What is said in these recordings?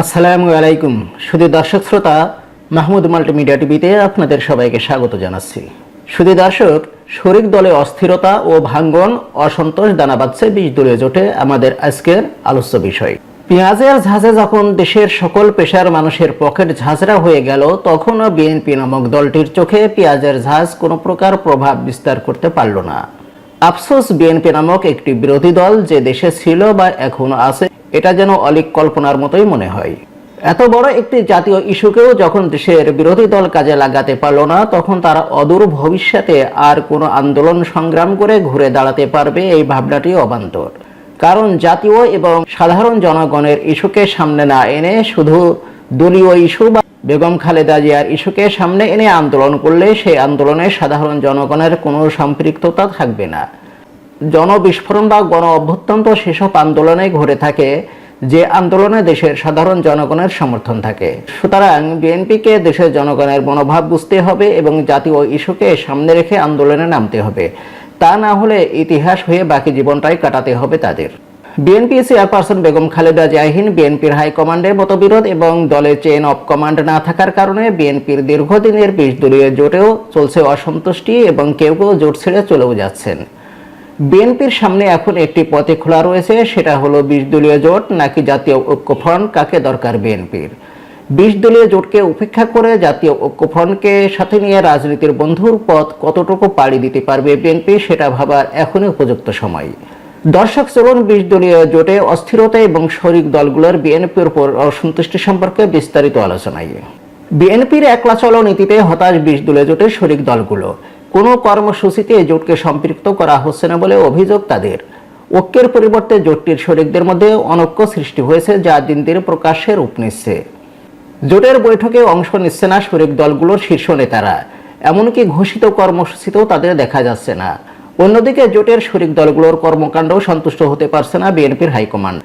আসসালামু আলাইকুম। শুধু দর্শক শ্রোতা, মাহমুদ মাল্টিমিডিয়া টিভিতে আপনাদের সবাইকে স্বাগত জানাচ্ছি। শুধু দর্শক, শরিক দলে অস্থিরতা ও ভাঙ্গন, অসন্তোষ দানা বাঁধছে বিশ দলীয় জোটে আমাদের আজকের আলোচ্য বিষয়। পেঁয়াজের ঝাঁঝে যখন দেশের সকল পেশার মানুষের পকেট ঝাঁঝরা হয়ে গেল, তখনও বিএনপি নামক দলটির চোখে পেঁয়াজের ঝাঁজ কোনো প্রকার প্রভাব বিস্তার করতে পারল না। আফসোস বিএনপি নামক একটি বিরোধী দল যে দেশে ছিল বা এখনও আছে এটা যেন অলিক কল্পনার মতোই মনে হয়। এত বড় একটি জাতীয় ইস্যুকেও যখন দেশের বিরোধী দল কাজে লাগাতে পারল না, তখন তারা অদূর ভবিষ্যতে আর কোনো আন্দোলন সংগ্রাম করে ঘুরে দাঁড়াতে পারবে এই ভাবনাটি অবান্তর। কারণ জাতীয় এবং সাধারণ জনগণের ইস্যুকে সামনে না এনে শুধু দলীয় ইস্যু বা বেগম খালেদা জিয়ার ইস্যুকে সামনে এনে আন্দোলন করলে সেই আন্দোলনে সাধারণ জনগণের কোনো সম্পৃক্ততা থাকবে না। জনবিস্ফোরণ বা গণ অভ্যুত্থান সেসব আন্দোলনে ঘুরে থাকে, যে আন্দোলনে দেশের সাধারণ জনগণের সমর্থন থাকে। সুতরাং বিএনপিকে দেশের জনগণের মনোভাব বুঝতে হবে এবং জাতীয় ইস্যুকে সামনে রেখে আন্দোলনে নামতে হবে। তা না হলে ইতিহাস হয়ে বাকি জীবনটাই কাটাতে হবে তাদের। বিএনপি চেয়ারপারসন বেগম খালেদা জাহিন বিএনপির হাইকমান্ডের মতবিরোধ এবং দলের চেন অফ কমান্ড না থাকার কারণে বিএনপির দীর্ঘদিনের বিশ দলীয় জোটেও চলছে অসন্তুষ্টি এবং কেউ কেউ জোট ছেড়ে চলেও যাচ্ছেন। বিএনপির সামনে এখন একটি পথে খোলা রয়েছে, সেটা হলো বিশ দলীয় জোট, নাকি জাতীয় ঐক্যফ্রন্ট কাকে দরকার বিএনপির? বিশ দলীয় জোটকে উপেক্ষা করে জাতীয় ঐক্যফ্রন্টকে সাথে নিয়ে রাজনীতির বন্ধুর পথ কতটুকু পাড়ি দিতে পারবে বিএনপি, সেটা ভাবার এখনই উপযুক্ত সময়। দর্শক, চলুন বিশ দলীয় জোটে অস্থিরতা এবং শরিক দলগুলোর বিএনপির উপর অসন্তুষ্টি সম্পর্কে বিস্তারিত আলোচনায়। বিএনপির একলা চলো নীতিতে হতাশ বিশ দলীয় জোটের শরিক দলগুলো। কোনো কর্মসূচিতে জোটকে সম্পৃক্ত করা হচ্ছে না বলে অভিযোগ তাদের। ঐক্যের পরিবর্তে জোটটির শরিকদের মধ্যে অনৈক্য সৃষ্টি হয়েছে যা দিন দিন প্রকাশ্যে রূপ নিচ্ছে। জোটের বৈঠকে অংশ নিচ্ছে না শরিক দলগুলোর শীর্ষ নেতারা। এমনকি ঘোষিত কর্মসূচিতেও তাদের দেখা যাচ্ছে না। অন্যদিকে জোটের শরিক দলগুলোর কর্মকাণ্ডও সন্তুষ্ট হতে পারছে না বিএনপির হাইকমান্ড।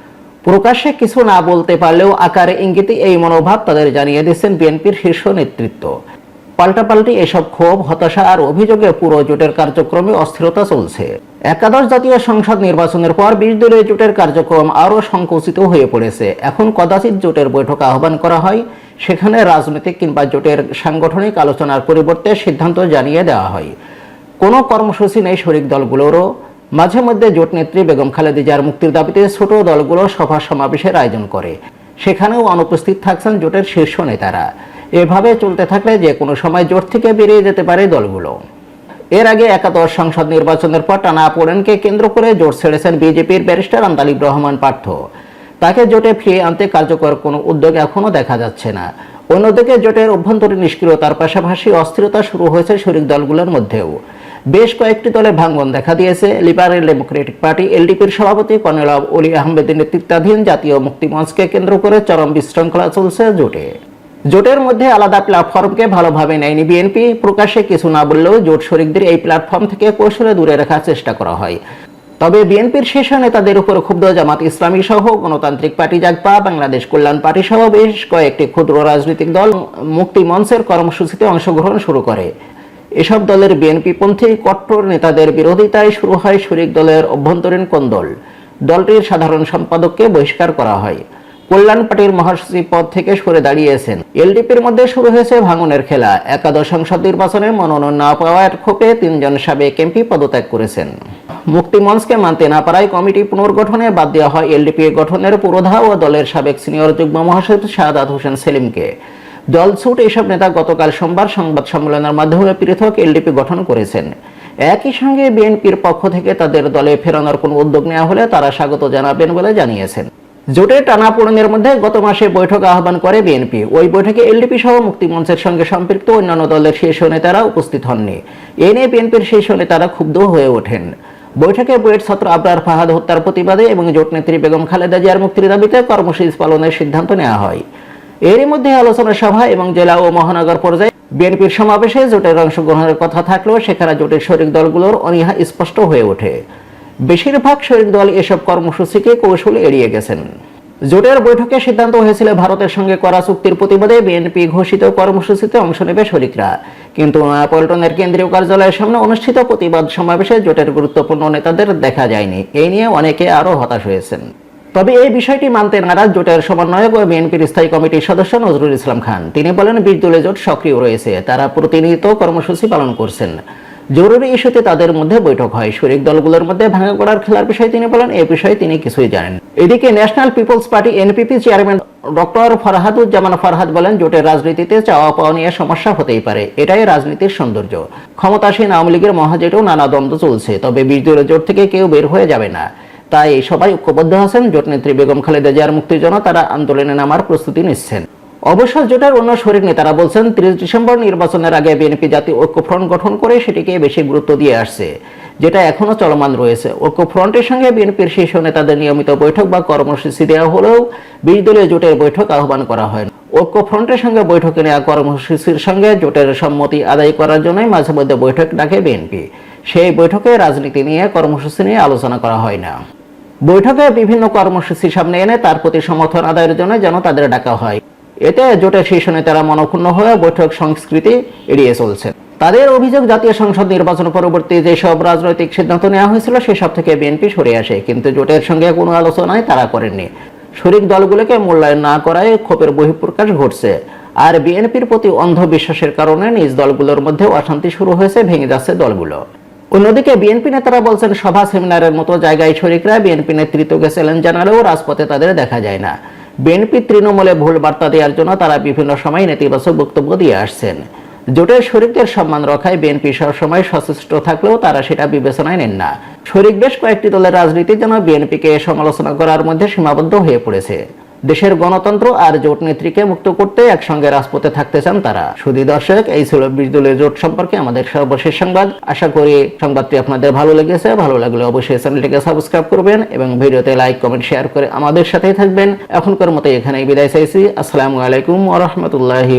প্রকাশ্যে কিছু না বলতে পারলেও আকারে ইঙ্গিতে এই মনোভাব তাদের জানিয়ে দিচ্ছেন বিএনপির শীর্ষ নেতৃত্ব। পাল্টাপাল্টি এসব ক্ষোভ, হতাশা আর অভিযোগে পুরো জোটের কার্যক্রমে অস্থিরতা চলছে। একাদশ জাতীয় সংসদ নির্বাচনের পর বিশ দলীয় জোটের কার্যক্রম আরও সংকুচিত হয়ে পড়েছে। এখন কদাচিৎ জোটের বৈঠক আহ্বান করা হয়, সেখানে রাজনৈতিক কিংবা জোটের সাংগঠনিক আলোচনার পরিবর্তে সিদ্ধান্ত জানিয়ে দেওয়া হয়। কোনো কর্মসূচি নেই শরিক দলগুলোরও। মাঝে মধ্যে জোট নেত্রী বেগম খালেদা জিয়ার মুক্তির দাবিতে ছোট দলগুলো সভা সমাবেশের আয়োজন করে। সেখানেও অনুপস্থিত থাকছেন জোটের শীর্ষ নেতারা। এভাবে চলতে থাকলে যে কোনো সময় জোট থেকে বেরিয়ে যেতে পারে দলগুলো। এর আগে একাদশ সংসদ নির্বাচনের পর টানা পোড়েনকে কেন্দ্র করে জোট ছেড়েছেন বিজেপির ব্যারিস্টার আন্তালিব রহমান পার্থ। তাকে জোটে ফিরিয়ে আনতে কার্যকর কোনো উদ্যোগ এখনও দেখা যাচ্ছে না। অন্যদিকে জোটের অভ্যন্তরীণ নিষ্ক্রিয়তার পাশাপাশি অস্থিরতা শুরু হয়েছে শরিক দলগুলোর মধ্যেও। বেশ কয়েকটি দলে ভাঙ্গন দেখা দিয়েছে। লিবারেল ডেমোক্রেটিক পার্টি এলডিপির সভাপতি কর্নেল অলি আহমেদের নেতৃত্বাধীন জাতীয় মুক্তি মঞ্চকে কেন্দ্র করে চরম বিশৃঙ্খলা চলছে জোটে। জোটের মধ্যে আলাদা প্ল্যাটফর্মকে ভালোভাবে নেয়নি বিএনপি প্রকাশ্যে কিছু না বললেও জোট শরিকদের এই প্ল্যাটফর্ম থেকে কৌশলে দূরে রাখার চেষ্টা করা হয়। তবে বিএনপির শীর্ষ নেতাদের উপর ক্ষুব্ধ জামাত ইসলামী সহ গণতান্ত্রিক পার্টি জাগপা, বাংলাদেশ কল্যাণ পার্টি সহ বেশ কয়েকটি ক্ষুদ্র রাজনৈতিক দল মুক্তি মঞ্চের কর্মসূচিতে অংশগ্রহণ শুরু করে। এসব দলের বিএনপি পন্থী কট্টর নেতাদের বিরোধিতায় শুরু হয় শরিক দলের অভ্যন্তরীণ কোন্দল। দলটির সাধারণ সম্পাদককে বহিষ্কার করা হয়। কল্যাণ পার্টির মহাসচিব পদ থেকে সরে দাঁড়িয়েছেন। এলডিপির মধ্যে শুরু হয়েছে ভাঙনের খেলা। একাদশ সংসদ নির্বাচনে মনোনয়ন না পাওয়ার ক্ষোভে তিনজন সাবেক এমপি পদত্যাগ করেছেন। মুক্তি মঞ্চকে মানতে না পারায় কমিটি পুনর্গঠনে বাদ দেওয়া হয় এলডিপি গঠনের পুরোধা ও দলের সাবেক সিনিয়র যুগ্ম মহাসচিব শাহাদাত হোসেন সেলিমকে। দল ছুট এসব নেতা গতকাল সোমবার সংবাদ সম্মেলনের মাধ্যমে পৃথক এলডিপি গঠন করেছেন। একই সঙ্গে বিএনপির পক্ষ থেকে তাদের দলে ফেরানোর কোনো উদ্যোগ নেওয়া হলে তারা স্বাগত জানাবেন বলে জানিয়েছেন। জোটের টানাপোড়েনের মধ্যে গত মাসে বৈঠক আহ্বান করে বিএনপি। ওই বৈঠকে এলডিপি সহ মুক্তিমঞ্চের সঙ্গে সম্পৃক্ত অন্যান্য দলের শীর্ষ নেতারা উপস্থিত হননি। এ নিয়ে বিএনপির শীর্ষ নেতারা ক্ষুব্ধ হয়ে ওঠেন। বৈঠকে বুয়েট ছাত্র আবরার ফাহাদ হত্যার প্রতিবাদে এবং জোট নেত্রী বেগম খালেদা জিয়ার মুক্তির দাবিতে কর্মসূচি পালনের সিদ্ধান্ত নেওয়া হয়। এরই মধ্যে আলোচনা সভা এবং জেলা ও মহানগর পর্যায়ে বিএনপির সমাবেশে জোটের অংশগ্রহণের কথা থাকলেও সেখানে জোটের শরিক দলগুলোর অনীহা স্পষ্ট হয়ে ওঠে। বেশিরভাগ শরিক দল এসব কর্মসূচিকে কৌশলে এড়িয়ে গেছেন। জোটের বৈঠকে সিদ্ধান্ত হয়েছিল ভারতের সঙ্গে করা চুক্তির প্রতিবাদে বিএনপি ঘোষিত কর্মসূচিতে অংশ নেবে শরিকরা। কিন্তু নয়াপল্টনের কেন্দ্রীয় কার্যালয়ের সামনে অনুষ্ঠিত প্রতিবাদ সমাবেশে জোটের গুরুত্বপূর্ণ নেতাদের দেখা যায়নি। এই নিয়ে অনেকে আরও হতাশ হয়েছেন। তবে এই বিষয়টি মানতে নারাজ জোটের সমন্বয়ক ও বিএনপির স্থায়ী কমিটির সদস্য নজরুল ইসলাম খান। তিনি বলেন বিশ দলীয় জোট সক্রিয় রয়েছে। তারা প্রতিনিয়ত কর্মসূচি পালন করছেন। জরুরি ইস্যুতে তাদের মধ্যে বৈঠক হয়। শরিক দলগুলোর মধ্যে ভাঙা করার খেলার বিষয়ে তিনি বলেন এই বিষয়ে তিনি কিছুই জানেন এদিকে national peoples party NPP chairman doctor Farhaduzzaman Farhad বলেন, জোটের রাজনীতিতে চাওয়া পাওয়া নিয়ে সমস্যা হতেই পারে। এটাই রাজনীতির সৌন্দর্য। ক্ষমতাসীন আওয়ামী লীগের মহাজোটেও নানা দ্বন্দ্ব চলছে, তবে দলীয় জোট থেকে কেউ বের হয়ে যাবে না। তাই সবাই ঐক্যবদ্ধ আছেন। জোট নেত্রী বেগম খালেদা জিয়ার মুক্তির জন্য তারা আন্দোলনে নামার প্রস্তুতি নিচ্ছেন। অবশ্য জোটের অন্য শরিক নেতারা বলছেন, ত্রিশ ডিসেম্বর নির্বাচনের আগে বিএনপি জাতীয় ঐক্যফ্রন্ট গঠন করে সেটিকে বেশি গুরুত্ব দিয়ে আসছে, যেটা এখনও চলমান রয়েছে। ঐক্যফ্রন্টের সঙ্গে বিএনপির শীর্ষ নেতাদের নিয়মিত বৈঠক বা কর্মসূচি দেওয়া হলেও বিশ দলীয় জোটের বৈঠক আহ্বান করা হয় ঐক্যফ্রন্টের সঙ্গে বৈঠকে নেওয়া কর্মসূচির সঙ্গে জোটের সম্মতি আদায় করার জন্যই মাঝে মধ্যে বৈঠক ডাকে বিএনপি। সেই বৈঠকে রাজনীতি নিয়ে কর্মসূচি নিয়ে আলোচনা করা হয় না। বৈঠকে বিভিন্ন কর্মসূচি সামনে এনে তার প্রতি সমর্থন আদায়ের জন্য যেন তাদের ডাকা হয়। এতে জোটের শীর্ষ নেতারা মনক্ষুণ্ণ হয়ে বৈঠক সংস্কৃতি এড়িয়ে চলছে তাদের অভিযোগ, জাতীয় সংসদ নির্বাচন পরবর্তী যেসব রাজনৈতিক সিদ্ধান্ত নেওয়া হয়েছিল, সেসব থেকে বিএনপি সরে আসে, কিন্তু জোটের সঙ্গে কোনো আলোচনায় তারা করেননি। শরিক দলগুলোকে মূল্যায়ন না করায় ক্ষোভের বহিঃপ্রকাশ ঘটছে। আর বিএনপির প্রতি অন্ধবিশ্বাসের কারণে নিজ দলগুলোর মধ্যে অশান্তি শুরু হয়েছে, ভেঙে যাচ্ছে দলগুলো। অন্যদিকে বিএনপি নেতারা বলছেন, সভা, সেমিনারের মতো জায়গায় শরিকরা বিএনপি নেতৃত্বকে চ্যালেঞ্জ জানালেও রাজপথে তাদের দেখা যায় না। বিএনপি তৃণমূলে ভুল বার্তা দেওয়ার জন্য তারা বিভিন্ন সময় নেতিবাচক বক্তব্য দিয়ে আসছেন। জোটের শরিকদের সম্মান রক্ষায় বিএনপি সবসময় সচেষ্ট থাকলেও তারা সেটা বিবেচনায় নেন না। শরিক বেশ কয়েকটি দলের রাজনীতির জন্য বিএনপিকে সমালোচনা করার মধ্যে সীমাবদ্ধ হয়ে পড়েছে। দেশের গণতন্ত্র আর জোট নেত্রীকে মুক্ত করতে একসঙ্গে রাজপথে থাকতে চান তারা। শুধু দর্শক, এই ছিল বিশ জোট সম্পর্কে আমাদের সর্বশেষ সংবাদ। আশা করি সংবাদটি আপনাদের ভালো লেগেছে। ভালো লাগলে অবশ্যই চ্যানেলটিকে সাবস্ক্রাইব করবেন এবং ভিডিওতে লাইক, কমেন্ট, শেয়ার করে আমাদের সাথেই থাকবেন। এখনকার মতো এখানেই বিদায় চাইছি। আসসালামু আলাইকুম ওরহমতুল্লাহি